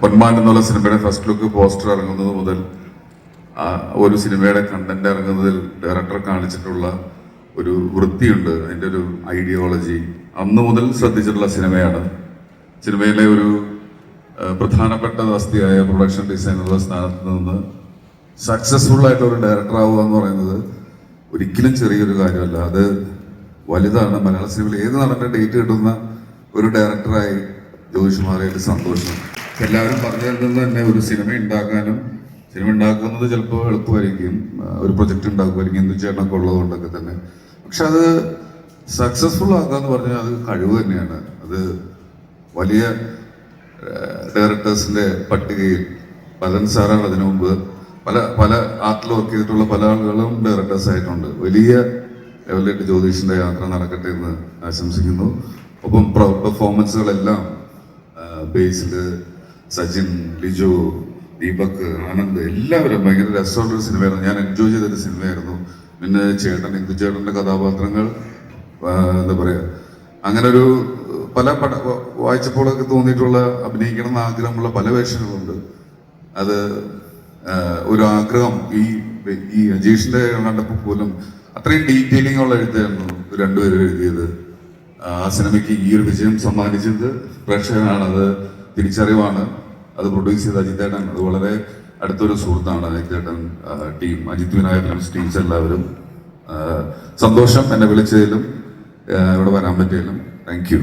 പൊന്മാൻ എന്നുള്ള സിനിമയുടെ first look poster ഇറങ്ങുന്നത് മുതൽ ഒരു സിനിമയുടെ കണ്ടന്റ് ഇറങ്ങുന്നതിൽ ഡയറക്ടർ കാണിച്ചിട്ടുള്ള ഒരു വൃത്തിയുണ്ട്. അതിന്റെ ഒരു ഐഡിയോളജി അന്ന് മുതൽ ശ്രദ്ധിച്ചിട്ടുള്ള സിനിമയാണ്. സിനിമയിലെ ഒരു പ്രധാനപ്പെട്ട വസ്തിയായ പ്രൊഡക്ഷൻ ഡിസൈനറുടെ സ്ഥാനത്ത് നിന്ന് സക്സസ്ഫുൾ ആയിട്ട് ഒരു ഡയറക്ടർ ആവുക എന്ന് പറയുന്നത് ഒരിക്കലും ചെറിയൊരു കാര്യമല്ല. അത് വലുതാണ്. മലയാള സിനിമയിൽ ഏത് നടന്റെ ഡേറ്റ് കിട്ടുന്ന ഒരു ഡയറക്ടറായി ജ്യോതിഷുമാരായിട്ട് സന്തോഷം. എല്ലാവരും പറഞ്ഞതിൽ നിന്ന് തന്നെ ഒരു സിനിമ ഉണ്ടാക്കാനും സിനിമ ഉണ്ടാക്കുന്നത് ചിലപ്പോൾ എളുപ്പമായിരിക്കും. ഒരു പ്രൊജക്റ്റ് ഉണ്ടാക്കുമായിരിക്കും. എന്ത് ചേട്ടനൊക്കെ ഉള്ളതുകൊണ്ടൊക്കെ തന്നെ. പക്ഷെ അത് സക്സസ്ഫുൾ ആക്കുക എന്ന് പറഞ്ഞാൽ അത് കഴിവ് തന്നെയാണ്. അത് വലിയ ഡയറക്ടേഴ്സിന്റെ പട്ടികയിൽ പലൻ സാറാണ് അതിനു മുമ്പ് പല പല ആർട്ടിൽ വർക്ക് ചെയ്തിട്ടുള്ള പല ആളുകളും ഡയറക്ടേഴ്സ് ആയിട്ടുണ്ട്. വലിയ ലെവലിലേക്ക് ജ്യോതിഷിന്റെ യാത്ര നടക്കട്ടെ എന്ന് ആശംസിക്കുന്നു. ഒപ്പം പെർഫോമൻസുകളെല്ലാം ബേസിൽ സജിൻ ലിജു ദീപക് ആനന്ദ് എല്ലാവരും ഭയങ്കര രസമുള്ള ഒരു സിനിമയായിരുന്നു. ഞാൻ എൻജോയ് ചെയ്തൊരു സിനിമയായിരുന്നു. പിന്നെ ചേട്ടൻ ഇന്ദു ചേട്ടന്റെ കഥാപാത്രങ്ങൾ എന്താ പറയുക അങ്ങനെ ഒരു പല പട വായിച്ചപ്പോഴൊക്കെ തോന്നിയിട്ടുള്ള അഭിനയിക്കണം എന്ന ആഗ്രഹമുള്ള പല വേഷങ്ങളുണ്ട്. അത് ഒരു ആഗ്രഹം ഈ ഈ അജീഷിന്റെ കണ്ടപ്പോൾ പോലും അത്രയും ഡീറ്റെയിലിംഗ് ഉള്ള എഴുത്തായിരുന്നു രണ്ടുപേരും എഴുതിയത്. ആ സിനിമയ്ക്ക് ഈ ഒരു വിജയം സമ്മാനിച്ചത് പ്രേക്ഷകനാണ് അത് തിരിച്ചറിവാണ്. അത് പ്രൊഡ്യൂസ് ചെയ്ത അജിത്തേട്ടൻ അത് വളരെ അടുത്തൊരു സുഹൃത്താണ് അജിത്തേട്ടൻ team Ajith Vinayak films teams എല്ലാവരും. സന്തോഷം എന്നെ വിളിച്ചതിലും ഇവിടെ വരാൻ പറ്റിയതിലും. Thank you